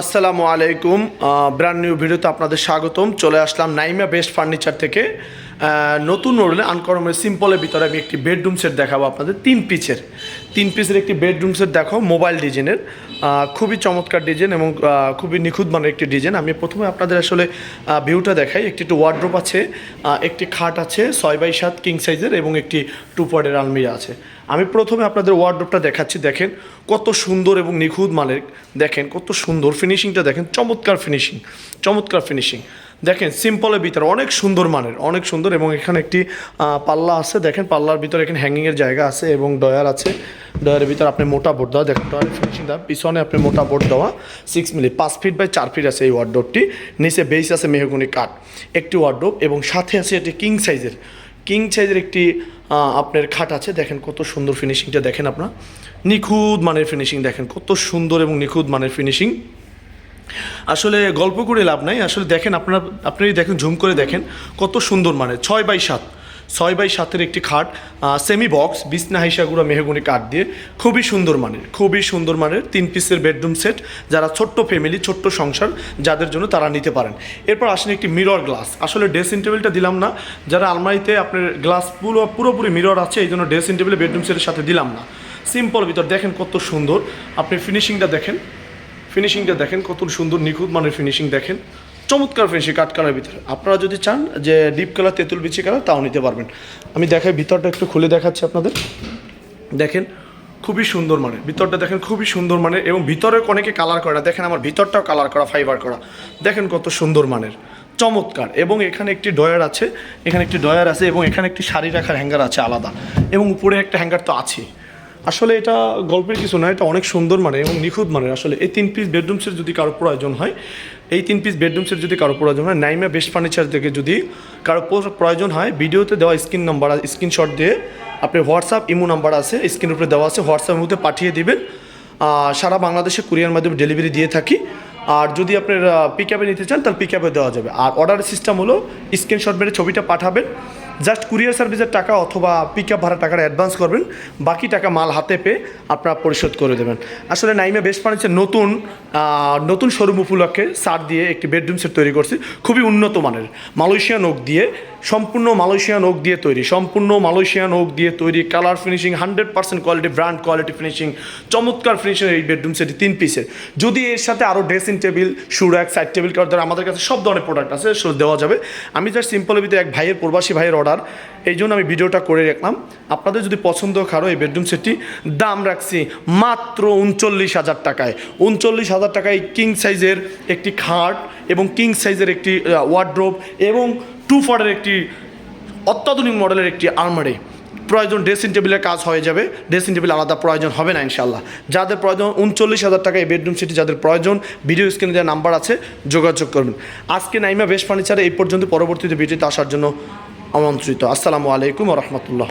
আসসালামু আলাইকুম। Brand new ভিডিওতে আপনাদের স্বাগতম। চলে আসলাম নাইমা বেস্ট ফার্নিচার থেকে। নতুন মডেলে আনকরমের সিম্পলের ভিতরে আমি একটি বেডরুম সেট দেখাবো আপনাদের। তিন পিচের তিন পিসের একটি বেডরুম সেট দেখো মোবাইল ডিজাইনের খুবই চমৎকার ডিজাইন এবং খুবই নিখুঁত মানের একটি ডিজাইন আমি প্রথমে আপনাদের আসলে ভিউটা দেখাই। একটি একটু ওয়ার্ড্রোপ আছে একটি খাট আছে, ছয় বাই সাত কিং সাইজের এবং একটি টু পয়েন্টের আলমিরা আছে। আমি প্রথমে আপনাদের ওয়ার্ড্রোপটা দেখাচ্ছি। দেখেন কত সুন্দর এবং নিখুঁত মানের, দেখেন কত সুন্দর ফিনিশিংটা দেখেন চমৎকার ফিনিশিং চমৎকার ফিনিশিং দেখেন সিম্পলের ভিতরে অনেক সুন্দর মানের, অনেক সুন্দর এবং এখানে একটি পাল্লা আছে। দেখেন পাল্লার ভিতরে এখানে হ্যাঙ্গিংয়ের জায়গা আছে এবং ডয়ার আছে। ডয়ারের ভিতরে আপনি মোটা বোর্ড দেওয়া, দেখেন ডয়ারের ফিনিশিং দেওয়া, পিছনে আপনি মোটা বোর্ড দেওয়া সিক্স মিলি পাঁচ ফিট বাই চার ফিট আছে এই ওয়ার্ডরোবটি নিচে বেস আছে মেহগুনি কাঠ, একটি ওয়ার্ডরোব এবং সাথে আছে এটি কিং সাইজের কিং সাইজের একটি আপনার খাট আছে, দেখেন কত সুন্দর ফিনিশিংটা দেখেন আপনার। নিখুঁত মানের ফিনিশিং দেখেন, কত সুন্দর এবং নিখুঁত মানের ফিনিশিং আসলে গল্প করে লাভ নাই, আসলে দেখেন আপনার, আপনি দেখেন ঝুম করে দেখেন, কত সুন্দর মানে ছয় বাই সাত। ছয় বাই সাতের একটি খাট সেমি বক্স বিছনা হাইসাগুড়া মেহগুনি কাঠ দিয়ে। খুবই সুন্দর মানের, খুবই সুন্দর মানের তিন পিসের বেডরুম সেট যারা ছোট্ট ফ্যামিলি ছোট্ট সংসার, যাদের জন্য তারা নিতে পারেন। এরপর আসেন একটি মিরর গ্লাস আসলে ড্রেসিং টেবিলটা দিলাম না। যারা আলমারিতে আপনার গ্লাস পুরো, পুরোপুরি মিরর আছে, এই জন্য ড্রেসিং টেবিলে বেডরুম সেটের সাথে দিলাম না। সিম্পল ভিতর দেখেন কত সুন্দর। আপনি ফিনিশিংটা দেখেন। ফিনিশিংটা দেখেন কত সুন্দর, নিখুঁত মানের ফিনিশিং দেখেন। চমৎকার ফিনিশিং কাঠ কালার ভিতরে। আপনারা যদি চান যে ডিপ কালার তেঁতুল বিচি কালার তাও নিতে পারবেন। আমি দেখাই, ভিতরটা একটু খুলে দেখাচ্ছি আপনাদের। দেখেন, খুবই সুন্দর মানের। ভিতরটা দেখেন, খুবই সুন্দর মানের এবং ভিতরে অনেকে কালার করে দেখেন আমার ভিতরটাও কালার করা ফাইবার করা। দেখেন কত সুন্দর মানের। চমৎকার। এবং এখানে একটি ডয়ার আছে, এখানে একটি ডয়ার আছে এবং এখানে একটি শাড়ি রাখার হ্যাঙ্গার আছে আলাদা। এবং উপরে একটা হ্যাঙ্গার তো আছে আসলে এটা গল্পের কিছু না, এটা অনেক সুন্দর মানে এবং নিখুঁত মানের আসলে এই তিন পিস বেডরুম সেট যদি কারও প্রয়োজন হয়, এই তিন পিস বেডরুম সেট যদি কারও প্রয়োজন হয়, নাইমা বেস্ট ফার্নিচার থেকে যদি কারও প্রয়োজন হয়, ভিডিওতে দেওয়া স্ক্রিন নাম্বার স্ক্রিনশট দিয়ে আপনি হোয়াটসঅ্যাপ ইমো নাম্বার আছে স্ক্রিনের উপরে দেওয়া আছে হোয়াটসঅ্যাপের মধ্যে পাঠিয়ে দিবেন। সারা বাংলাদেশে কুরিয়ার মাধ্যমে ডেলিভারি দিয়ে থাকি। আর যদি আপনার পিক আপে নিতে চান, তাহলে পিক আপে দেওয়া যাবে। আর অর্ডার সিস্টেম হলো স্ক্রিনশট মেরে ছবিটা পাঠাবেন। জাস্ট কুরিয়ার সার্ভিসের টাকা অথবা পিক আপ ভাড়া টাকাটা অ্যাডভান্স করবেন, বাকি টাকা মাল হাতে পেয়ে আপনারা পরিশোধ করে দেবেন। আসলে নাইমে বেস্ট ফার্নিচার নতুন নতুন শোরুম উপলক্ষে সার দিয়ে একটি বেডরুম সেট তৈরি করছি, খুবই উন্নত মানের। মালয়েশিয়ান ওক দিয়ে, সম্পূর্ণ মালয়েশিয়ান ওক দিয়ে তৈরি, সম্পূর্ণ মালয়েশিয়ান ওক দিয়ে তৈরি colour finishing hundred percent quality brand quality finishing চমৎকার ফিনিশিং এই বেডরুম সেটি তিন পিসের যদি এর সাথে আরও ড্রেসিং টেবিল সুরাক সাইড টেবিল কার দ্বারা আমাদের কাছে সব ধরনের প্রোডাক্ট আছে দেওয়া যাবে। আমি জাস্ট সিম্পল ভিতরে এক ভাইয়ের প্রবাসী ভাইয়ের অর্ডার এই জন্য আমি ভিডিওটা করে রাখলাম। আপনাদের যদি পছন্দ কারও এই বেডরুম সেটটি দাম রাখছি মাত্র উনচল্লিশ হাজার টাকায়। উনচল্লিশ হাজার টাকায় কিং সাইজের একটি খাট এবং কিং সাইজের একটি ওয়ার্ড্রোব এবং টু ফরের একটি অত্যাধুনিক মডেলের একটি আলমারি প্রয়োজন ড্রেসিং টেবিলের কাজ হয়ে যাবে। ড্রেসিং টেবিল আলাদা প্রয়োজন হবে না ইনশাল্লাহ যাদের প্রয়োজন, উনচল্লিশ হাজার টাকা এই বেডরুম সিটি যাদের প্রয়োজন ভিডিও স্ক্রিনে দেওয়া নাম্বার আছে, যোগাযোগ করবেন আজকে নাইমা বেশ ফার্নিচারে এই পর্যন্ত পরবর্তীতে ভিডিওতে আসার জন্য আমন্ত্রিত। আসসালামু আলাইকুম রহমতুল্লাহ।